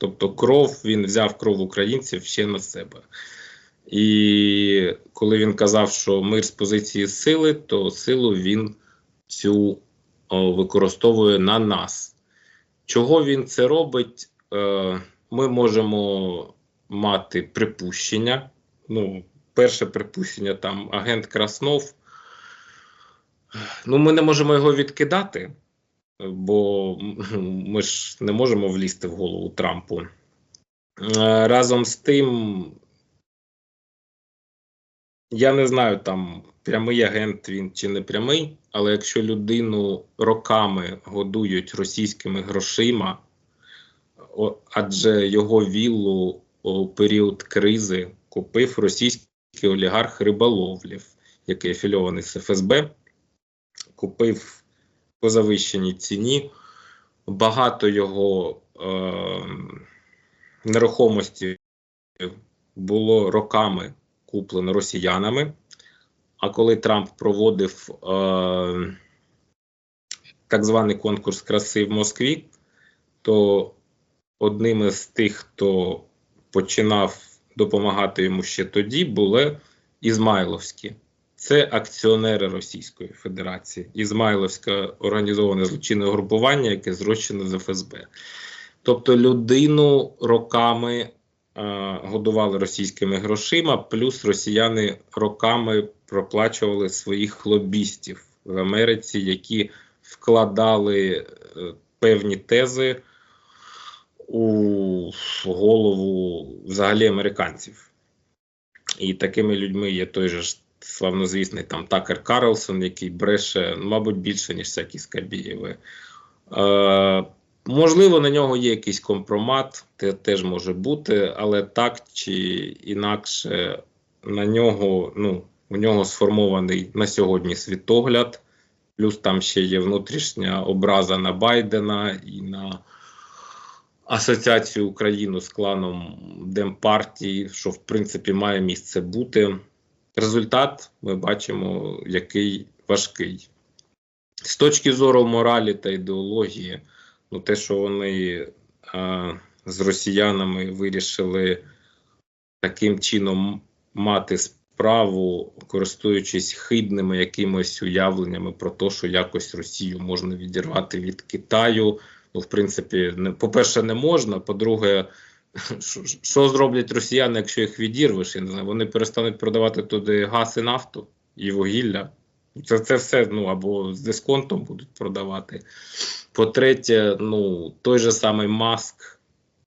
Тобто, кров він взяв кров українців ще на себе. І коли він казав, що мир з позиції сили, то силу він цю використовує на нас. Чого він це робить? Е, ми можемо мати припущення. Ну, перше припущення там агент Краснов. Ну, ми не можемо його відкидати, бо ми ж не можемо влізти в голову Трампу. Е, Разом з тим, я не знаю, там прямий агент він чи не прямий, але якщо людину роками годують російськими грошима, адже його віллу у період кризи купив російський олігарх риболовлів, який афільований з ФСБ, купив по завищеній ціні. Багато його е, нерухомості було роками куплено росіянами. А коли Трамп проводив е, так званий конкурс краси в Москві, то одним із тих, хто починав допомагати йому ще тоді, були Ізмайловські. Це акціонери Російської Федерації. Ізмайловське організоване злочинне групування, яке зрощено з ФСБ. Тобто людину роками е, годували російськими грошима, плюс росіяни роками проплачували своїх лобістів в Америці, які вкладали е, певні тези у голову взагалі американців. І такими людьми є той же славнозвісний там Такер Карлсон, який бреше, мабуть, більше, ніж всякі Скабієви. Е, можливо, на нього є якийсь компромат, те теж може бути, але так чи інакше на нього, ну, у нього сформований на сьогодні світогляд, плюс там ще є внутрішня образа на Байдена і на асоціацію Україну з кланом Демпартії, що в принципі має місце бути. Результат ми бачимо, який важкий. З точки зору моралі та ідеології, ну те, що вони а, з росіянами вирішили таким чином мати справу, користуючись хибними якимось уявленнями про те, що якось Росію можна відірвати від Китаю. Ну, в принципі, по-перше, не можна. По-друге, що, зроблять росіяни, якщо їх відірвеш? Я не знаю, вони перестануть продавати туди газ і нафту і вугілля. Це, це все ну, або з дисконтом будуть продавати. По-третє, ну, той же самий Маск.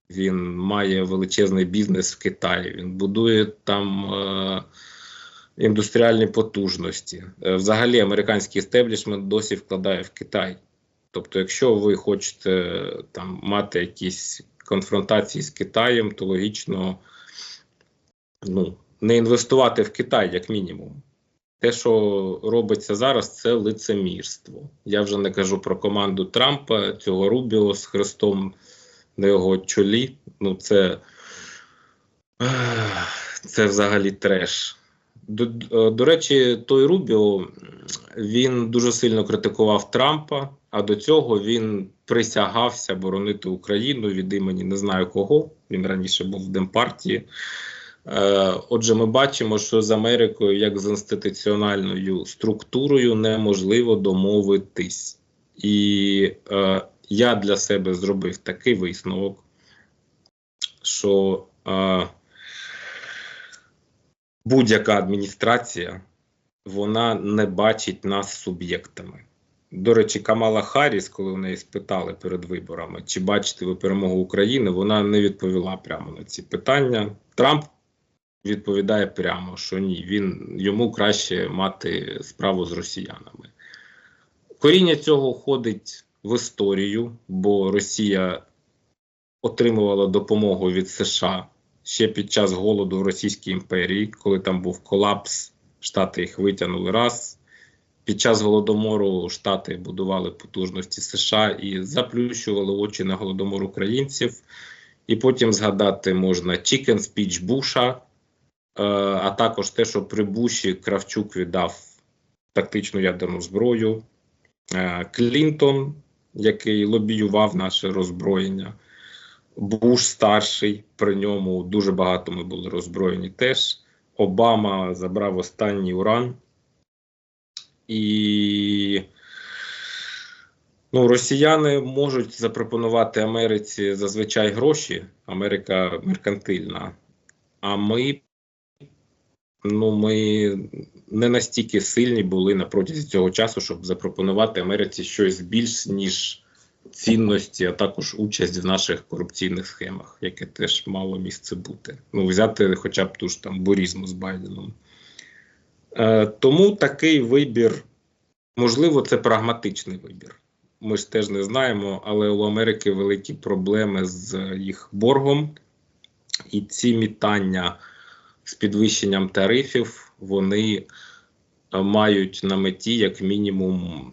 Він має величезний бізнес в Китаї. Він будує там е, індустріальні потужності. Е, взагалі, американський істеблішмент досі вкладає в Китай. Тобто, якщо ви хочете там мати якісь конфронтації з Китаєм, то логічно ну, не інвестувати в Китай, як мінімум. Те, що робиться зараз, це лицемірство. Я вже не кажу про команду Трампа, цього Рубіо з хрестом на його чолі. Ну, це, це взагалі треш. До, до речі, той Рубіо він дуже сильно критикував Трампа, а до цього він присягався боронити Україну від імені не знаю кого. Він раніше був в Демпартії. Е, Отже, ми бачимо, що з Америкою, як з інституціональною структурою, неможливо домовитись. І е, я для себе зробив такий висновок, що е, будь-яка адміністрація вона не бачить нас суб'єктами. До речі, Камала Харріс, коли в неї спитали перед виборами, чи бачите ви перемогу України, вона не відповіла прямо на ці питання. Трамп відповідає прямо, що ні, він йому краще мати справу з росіянами. Коріння цього ходить в історію, бо Росія отримувала допомогу від США ще під час голоду в Російській імперії, коли там був колапс, Штати їх витягнули раз. Під час голодомору Штати будували потужності США і заплющували очі на голодомор українців. І потім згадати можна Chicken Speech Буша, е, а також те, що при Буші Кравчук віддав тактичну ядерну зброю, е, Клінтон, який лобіював наше роззброєння. Буш старший, при ньому дуже багато ми були роззброєні теж. Обама забрав останній уран. І ну, росіяни можуть запропонувати Америці зазвичай гроші. Америка меркантильна. А ми, ну, ми не настільки сильні були на протязі цього часу, щоб запропонувати Америці щось більш, ніж цінності, а також участь в наших корупційних схемах, яке теж мало місце бути. Ну, взяти хоча б ту ж там бурізму з Байденом. Е, тому такий вибір, можливо, це прагматичний вибір. Ми ж теж не знаємо, але у Америки великі проблеми з їх боргом, і ці мітання з підвищенням тарифів вони е, мають на меті, як мінімум,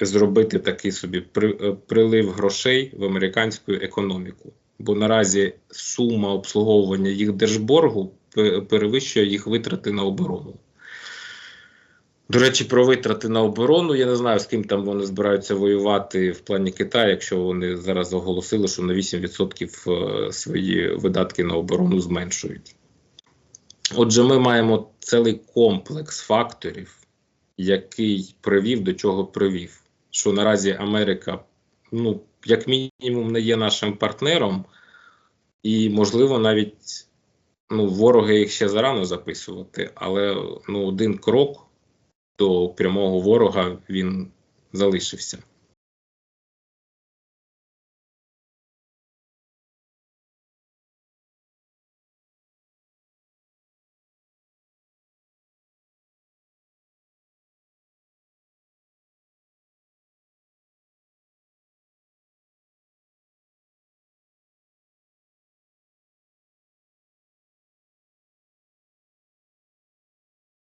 зробити такий собі е, прилив грошей в американську економіку. Бо наразі сума обслуговування їх держборгу перевищує їх витрати на оборону. До речі, про витрати на оборону. Я не знаю, з ким там вони збираються воювати в плані Китаю, якщо вони зараз оголосили, що на 8% е, свої видатки на оборону зменшують. Отже, ми маємо цілий комплекс факторів, який привів до чого привів. Що наразі Америка, ну, як мінімум, не є нашим партнером, і, можливо, навіть ну, вороги їх ще зарано записувати, але ну, один крок до прямого ворога він залишився.